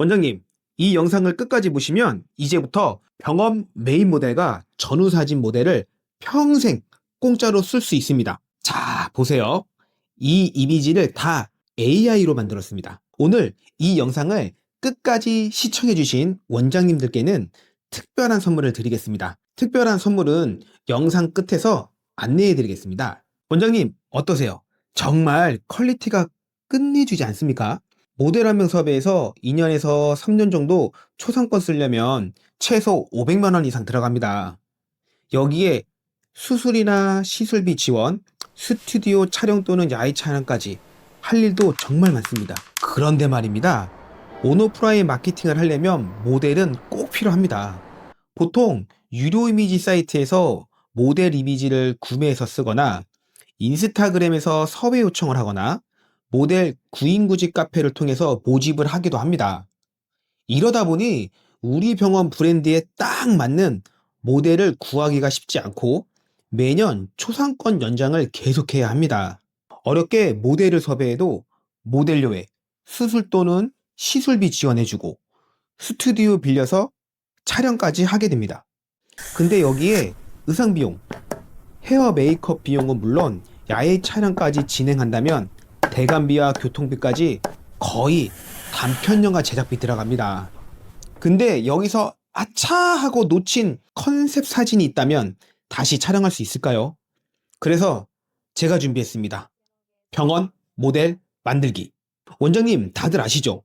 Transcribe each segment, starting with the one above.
원장님, 이 영상을 끝까지 보시면 이제부터 병원 메인 모델과 전후 사진 모델을 평생 공짜로 쓸 수 있습니다. 자, 보세요. 이 이미지를 다 AI로 만들었습니다. 오늘 이 영상을 끝까지 시청해주신 원장님들께는 특별한 선물을 드리겠습니다. 특별한 선물은 영상 끝에서 안내해드리겠습니다. 원장님, 어떠세요? 정말 퀄리티가 끝내주지 않습니까? 모델 한 명 섭외해서 2년에서 3년 정도 초상권 쓰려면 최소 500만 원 이상 들어갑니다. 여기에 수술이나 시술비 지원, 스튜디오 촬영 또는 야외 촬영까지 할 일도 정말 많습니다. 그런데 말입니다. 온오프라인 마케팅을 하려면 모델은 꼭 필요합니다. 보통 유료 이미지 사이트에서 모델 이미지를 구매해서 쓰거나 인스타그램에서 섭외 요청을 하거나 모델 구인구직 카페를 통해서 모집을 하기도 합니다. 이러다 보니 우리 병원 브랜드에 딱 맞는 모델을 구하기가 쉽지 않고 매년 초상권 연장을 계속해야 합니다. 어렵게 모델을 섭외해도 모델료에 수술 또는 시술비 지원해주고 스튜디오 빌려서 촬영까지 하게 됩니다. 근데 여기에 의상 비용, 헤어 메이크업 비용은 물론 야외 촬영까지 진행한다면 대관비와 교통비까지 거의 단편영화 제작비 들어갑니다. 근데 여기서 아차 하고 놓친 컨셉 사진이 있다면 다시 촬영할 수 있을까요? 그래서 제가 준비했습니다. 병원 모델 만들기. 원장님 다들 아시죠?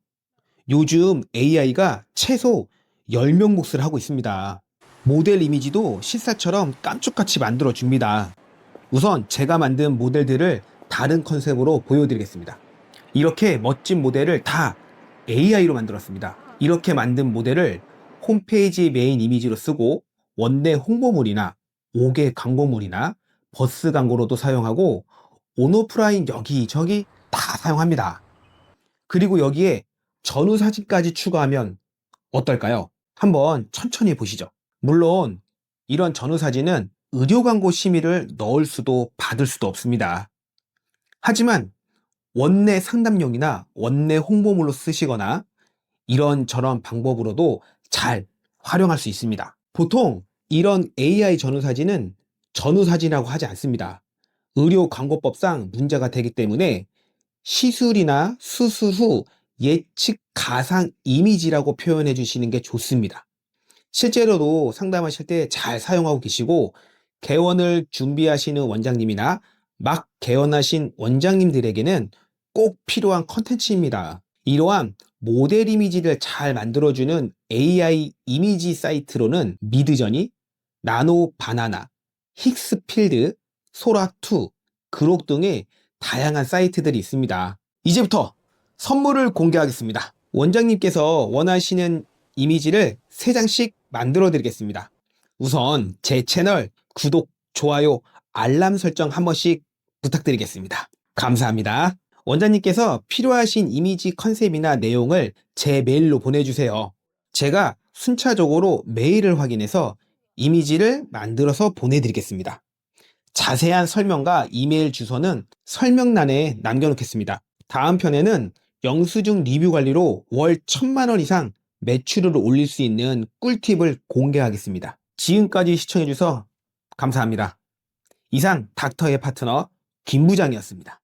요즘 AI가 최소 10명 몫을 하고 있습니다. 모델 이미지도 실사처럼 깜짝같이 만들어 줍니다. 우선 제가 만든 모델들을 다른 컨셉으로 보여드리겠습니다. 이렇게 멋진 모델을 다 AI로 만들었습니다. 이렇게 만든 모델을 홈페이지 메인 이미지로 쓰고 원내 홍보물이나 5개 광고물이나 버스 광고로도 사용하고 온오프라인 여기저기 다 사용합니다. 그리고 여기에 전후 사진까지 추가하면 어떨까요? 한번 천천히 보시죠. 물론 이런 전후 사진은 의료 광고 심의를 넣을 수도 받을 수도 없습니다. 하지만 원내 상담용이나 원내 홍보물로 쓰시거나 이런저런 방법으로도 잘 활용할 수 있습니다. 보통 이런 AI 전후 사진은 전후 사진이라고 하지 않습니다. 의료 광고법상 문제가 되기 때문에 시술이나 수술 후 예측 가상 이미지라고 표현해 주시는 게 좋습니다. 실제로도 상담하실 때 잘 사용하고 계시고 개원을 준비하시는 원장님이나 막 개원하신 원장님들에게는 꼭 필요한 컨텐츠입니다. 이러한 모델 이미지를 잘 만들어주는 AI 이미지 사이트로는 미드저니, 나노 바나나, 힉스필드, 소라2, 그록 등의 다양한 사이트들이 있습니다. 이제부터 선물을 공개하겠습니다. 원장님께서 원하시는 이미지를 3장씩 만들어 드리겠습니다. 우선 제 채널 구독, 좋아요, 알람 설정 한 번씩 부탁드리겠습니다. 감사합니다. 원장님께서 필요하신 이미지 컨셉이나 내용을 제 메일로 보내주세요. 제가 순차적으로 메일을 확인해서 이미지를 만들어서 보내드리겠습니다. 자세한 설명과 이메일 주소는 설명란에 남겨놓겠습니다. 다음 편에는 영수증 리뷰 관리로 월 천만 원 이상 매출을 올릴 수 있는 꿀팁을 공개하겠습니다. 지금까지 시청해주셔서 감사합니다. 이상 닥터의 파트너 김 부장이었습니다.